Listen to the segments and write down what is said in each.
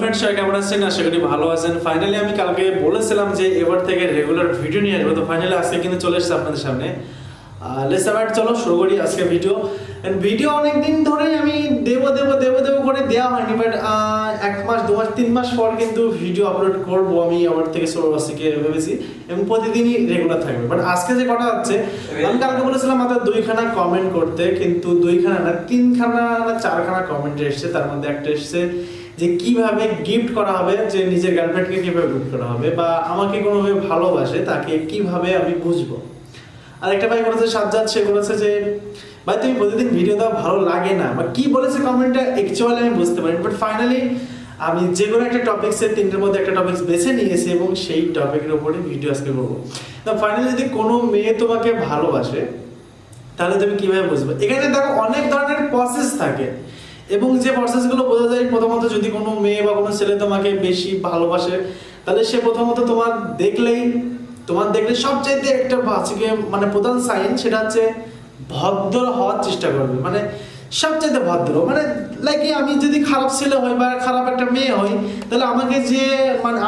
Friends সবাই কেমন আছেন? আশা করি ভালো আছেন। ফাইনালি আমি কালকে বলেছিলাম যে এবার থেকে রেগুলার ভিডিও নিয়ে আসব। তো ফাইনালি আজকে কিন্তু চলে এসেছে আপনাদের সামনে। লেস চলো, শুরু করি আজকে ভিডিও ভিডিও অনেক দিন ধরেই আমি দেবো দেবো দেবো দেবো করে দেওয়া হয়নি বাট এক মাস, দু মাস, তিন মাস পর কিন্তু ভিডিও আপলোড করব আমি আমার থেকে সৌরবাসীকে ভেবেছি। এবং প্রতিদিনই রেগুলার থাকবে। বাট আজকে যে কটা হচ্ছে, আমি কালকে বলেছিলাম মাত্র দুইখানা কমেন্ট করতে, কিন্তু দুইখানা না, তিনখানা না, চারখানা কমেন্ট এসেছে। তার মধ্যে একটা এসেছে যে কীভাবে গিফট করা হবে, যে নিজের গার্লফ্রেন্ডকে কীভাবে গিফট করা হবে, বা আমাকে কোনোভাবে ভালোবাসে, তাকে কীভাবে আমি বুঝব? আর একটা ভাই বলেছে, সাজ্জাদ, সে বলেছে যে, ভাই, তুমি প্রতিদিন ভিডিও দেওয়া ভালো লাগে না। বা কি বলেছে কমেন্টটা অ্যাকচুয়ালি আমি বুঝতে পারি বাট ফাইনালি আমি যে কোনো একটা টপিক্সের তিনটের মধ্যে একটা টপিক্স বেছে নিয়েছি এবং সেই টপিকের উপরে ভিডিও আজকে করব। তো ফাইনালি যদি কোনো মেয়ে তোমাকে ভালোবাসে, তাহলে তুমি কীভাবে বুঝবে? এখানে দেখো অনেক ধরনের প্রসেস থাকে। এবং যে প্রসেসগুলো বোঝা যায়, প্রথমত যদি কোনো মেয়ে বা কোনো ছেলে তোমাকে বেশি ভালোবাসে, তাহলে সে প্রথমত তোমার দেখলেই, তোমার দেখলে সবচাইতে একটা বাচ্চাকে মানে প্রধান সাইন সেটা হচ্ছে ভদ্র হওয়ার চেষ্টা করবে। মানে সবচাইতে ভদ্র। মানে লাইক আমি যদি খারাপ ছেলে হই বা খারাপ একটা মেয়ে হই, তাহলে আমাকে যে মানে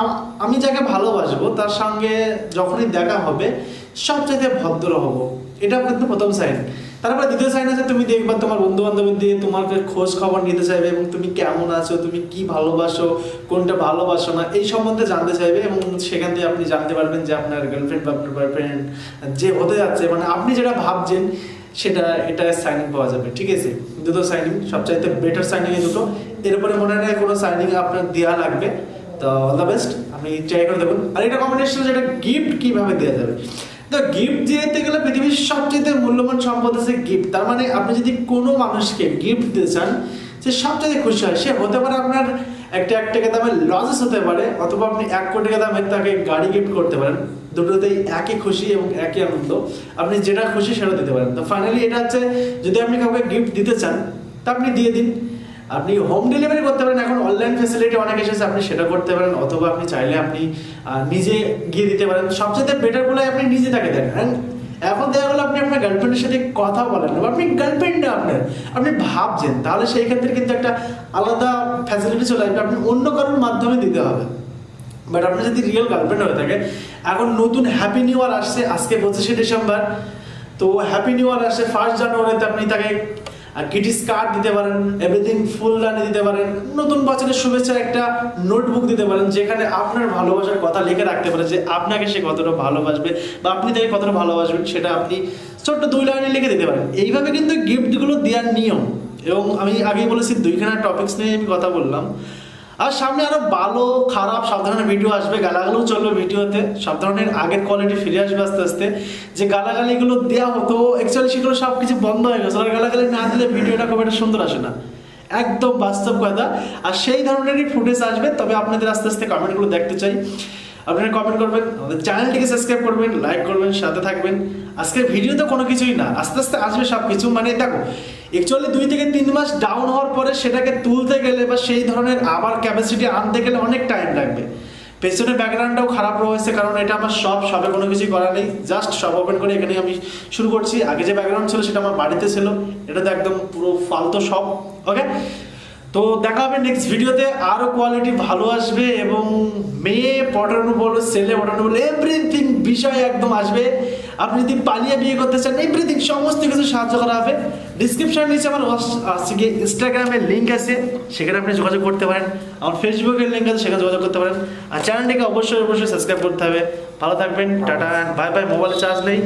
আমি যাকে ভালোবাসবো, তার সঙ্গে যখনই দেখা হবে, সবচাইতে ভদ্র হব। এটা কিন্তু প্রথম সাইন তারপরে দ্বিতীয় সাইন আছে, তুমি দেখবা তোমার বন্ধু বান্ধবী দিয়ে তোমার খোঁজ খবর নিতে চাইবে এবং তুমি কেমন আছো, তুমি কি ভালোবাসো, কোনটা ভালোবাসো না, এই সম্বন্ধে জানতে চাইবে এবং সেখান থেকে আপনি জানতে পারবেন যে আপনার গার্লফ্রেন্ড বা আপনার বয়ফ্রেন্ড যে হতে যাচ্ছে। মানে আপনি যেটা ভাবছেন, সেটা, এটা সাইনিং পাওয়া যাবে, ঠিক আছে? দুটো সাইনিং সবচাইতে বেটার সাইনিং এই দুটো। এরপরে মনে হয় কোনো সাইনিং আপনার দেওয়া লাগবে। তো অল দ্য বেস্ট আপনি ট্রাই করে দেখুন। আর এটা কম্বিনেশন যেটা গিফট কীভাবে দেওয়া যাবে? তো গিফট দিতে গেলে পৃথিবীর সবচেয়ে মূল্যবান সম্পদ আছে গিফট, তার মানে আপনি যদি কোনো মানুষকে গিফট দিতে চান, সে সবচেয়ে খুশি হয়। সে হতে পারে আপনার একটা এক টাকা দামের লজেস হতে পারে, অথবা আপনি এক কোটি টাকা দামের তাকে গাড়ি গিফট করতে পারেন। দুটোতেই একই খুশি এবং একই আনন্দ। আপনি যেটা খুশি সেটা দিতে পারেন। তো ফাইনালি এটা হচ্ছে, যদি আপনি কাউকে গিফট দিতে চান, তা আপনি দিয়ে দিন। আপনি হোম ডেলিভারি করতে পারেন, এখন অনলাইন ফেসিলিটি অনেক এসেছে, আপনি সেটা করতে পারেন, অথবা আপনি চাইলে আপনি নিজে গিয়ে দিতে পারেন। সবচেয়ে বেটার বলে আপনি নিজে তাকে দেন। এখন দেখা গেলো আপনি আপনার গার্লফ্রেন্ডের সাথে কথা বলেন বা আপনি গার্লফ্রেন্ড আপনার, আপনি ভাবছেন, তাহলে সেই ক্ষেত্রে কিন্তু একটা আলাদা ফ্যাসিলিটি চলে আসবে, আপনি অন্য কারোর মাধ্যমে দিতে হবে। বাট আপনার যদি রিয়েল গার্লফ্রেন্ড হয়ে থাকে এখন নতুন হ্যাপি নিউ ইয়ার আসছে, আজকে পঁচিশে ডিসেম্বর, তো হ্যাপি নিউ ইয়ার আসছে ফার্স্ট জানুয়ারিতে আপনি তাকে কিটিস কার্ড দিতে পারেন এভরিথিং ফুল দানে দিতে পারেন। নতুন বছরের শুভেচ্ছা একটা নোটবুক দিতে পারেন, যেখানে আপনার ভালোবাসার কথা লিখে রাখতে পারে যে আপনাকে সে কতটা ভালোবাসবে বা আপনি তাকে কতটা ভালোবাসবেন সেটা আপনি ছোট্ট দুই লাইনে লিখে দিতে পারেন। এইভাবে কিন্তু গিফটগুলো দেওয়ার নিয়ম। এবং আমি আগেই বলেছি, দুইখানা টপিক্স নিয়ে আমি কথা বললাম। আর সামনে আরও ভালো, খারাপ সব ধরনের ভিডিও আসবে। গালাগালিও চলবে ভিডিওতে। সব ধরনের আগের কোয়ালিটি ফিরে আসবে আস্তে আস্তে। যে গালাগালিগুলো দেওয়া হতো অ্যাকচুয়ালি সেগুলো সব কিছু বন্ধ হয়ে গেছে। আর গালাগালি না দিলে ভিডিওটা খুব একটা সুন্দর আসে না। একদম বাস্তব কথা। আর সেই ধরনেরই ফুটেজ আসবে, তবে আপনাদের আস্তে আস্তে কমেন্টগুলো দেখতে চাই। আপনারা কমেন্ট করবেন, আমাদের চ্যানেলটিকে সাবস্ক্রাইব করবেন লাইক করবেন, সাথে থাকবেন। আজকের ভিডিও তো কোনো কিছুই না। আস্তে আস্তে আসবে সব কিছু মানে দেখো অ্যাকচুয়ালি দুই থেকে তিন মাস ডাউন হওয়ার পরে সেটাকে তুলতে গেলে বা সেই ধরনের আবার ক্যাপাসিটি আনতে গেলে অনেক টাইম লাগবে। পেছনের ব্যাকগ্রাউন্ডটাও খারাপ রয়েছে কারণ এটা আমার সব, সবে কোনো কিছুই করা নেই। জাস্ট সব ওপেন করে এখানে আমি শুরু করছি। আগে যে ব্যাকগ্রাউন্ড ছিল সেটা আমার বাড়িতে ছিল। এটা তো একদম পুরো ফালতু সব ওকে তো দেখা হবে নেক্সট ভিডিওতে আরও কোয়ালিটি ভালো আসবে এবং মেয়ে পটানো বলো, ছেলে পটানো বলো এভরিথিং বিষয় একদম আসবে। আপনি যদি পালিয়ে বিয়ে করতে চান এভরিথিং সমস্ত কিছু সাহায্য করা হবে। ডিসক্রিপশন নিচে আমার ইনস্টাগ্রামের লিঙ্ক আছে, সেখানে আপনি যোগাযোগ করতে পারেন। আমার ফেসবুকের লিঙ্ক আছে, সেখানে যোগাযোগ করতে পারেন। আর চ্যানেলটিকে অবশ্যই অবশ্যই সাবস্ক্রাইব করতে হবে। ভালো থাকবেন, টাটা বাই বাই মোবাইলে চার্জ নেই।